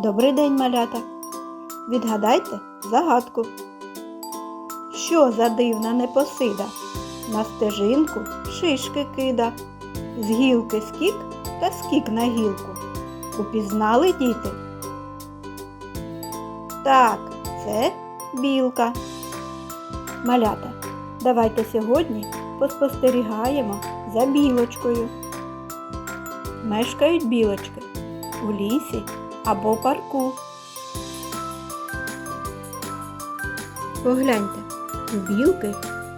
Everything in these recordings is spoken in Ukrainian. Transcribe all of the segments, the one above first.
Добрий день, малята. Відгадайте загадку. Що за дивна непосида? На стежинку шишки кида. З гілки скік та скік на гілку. Упізнали діти? Так, це білка. Малята, давайте сьогодні поспостерігаємо за білочкою. Мешкають білочки у лісі або парку. Погляньте, у білки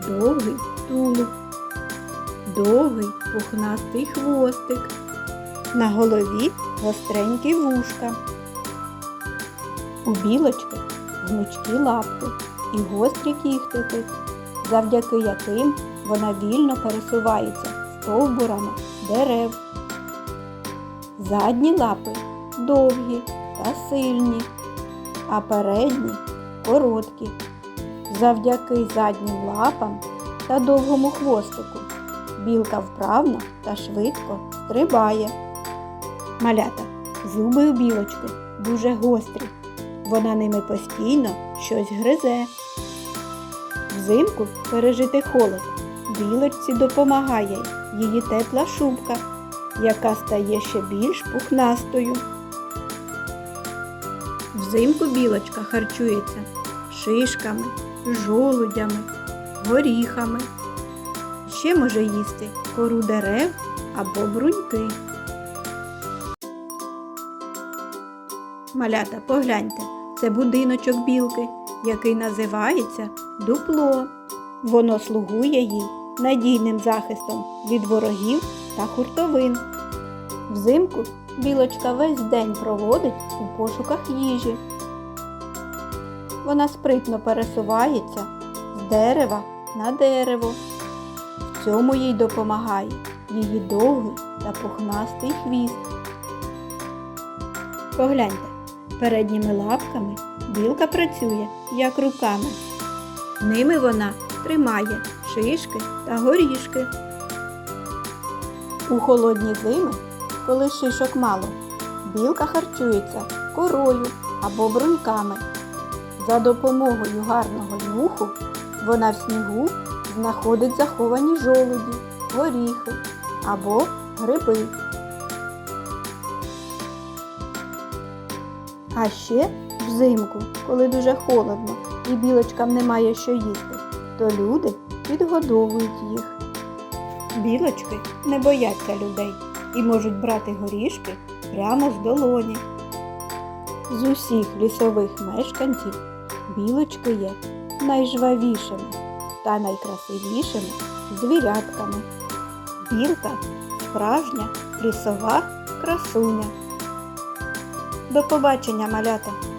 довгий тулуб, довгий пухнастий хвостик, на голові гостренькі вушка. У білочки гнучкі лапки і гострі кіхтики, завдяки яким вона вільно пересувається стовбурами дерев. Задні лапи довгі та сильні, а передні короткі. Завдяки заднім лапам та довгому хвостику білка вправно та швидко стрибає. Малята, зуби у білочки дуже гострі. Вона ними постійно щось гризе. Взимку пережити холод білочці допомагає її тепла шубка, яка стає ще більш пухнастою. Взимку білочка харчується шишками, жолудями, горіхами. Ще може їсти кору дерев або бруньки. Малята, погляньте, це будиночок білки, який називається дупло. Воно слугує їй надійним захистом від ворогів та хуртовин. Взимку білочка весь день проводить у пошуках їжі. Вона спритно пересувається з дерева на дерево. В цьому їй допомагає її довгий та пухнастий хвіст. Погляньте, передніми лапками білка працює як руками. Ними вона тримає шишки та горішки. У холодні зими, коли шишок мало, білка харчується корою або бруньками. За допомогою гарного нюху вона в снігу знаходить заховані жолуді, горіхи або гриби. А ще взимку, коли дуже холодно і білочкам немає що їсти, то люди підгодовують їх. Білочки не бояться людей і можуть брати горішки прямо з долоні. З усіх лісових мешканців білочки є найжвавішими та найкрасивішими звірятками. Білка справжня лісова красуня. До побачення, малята!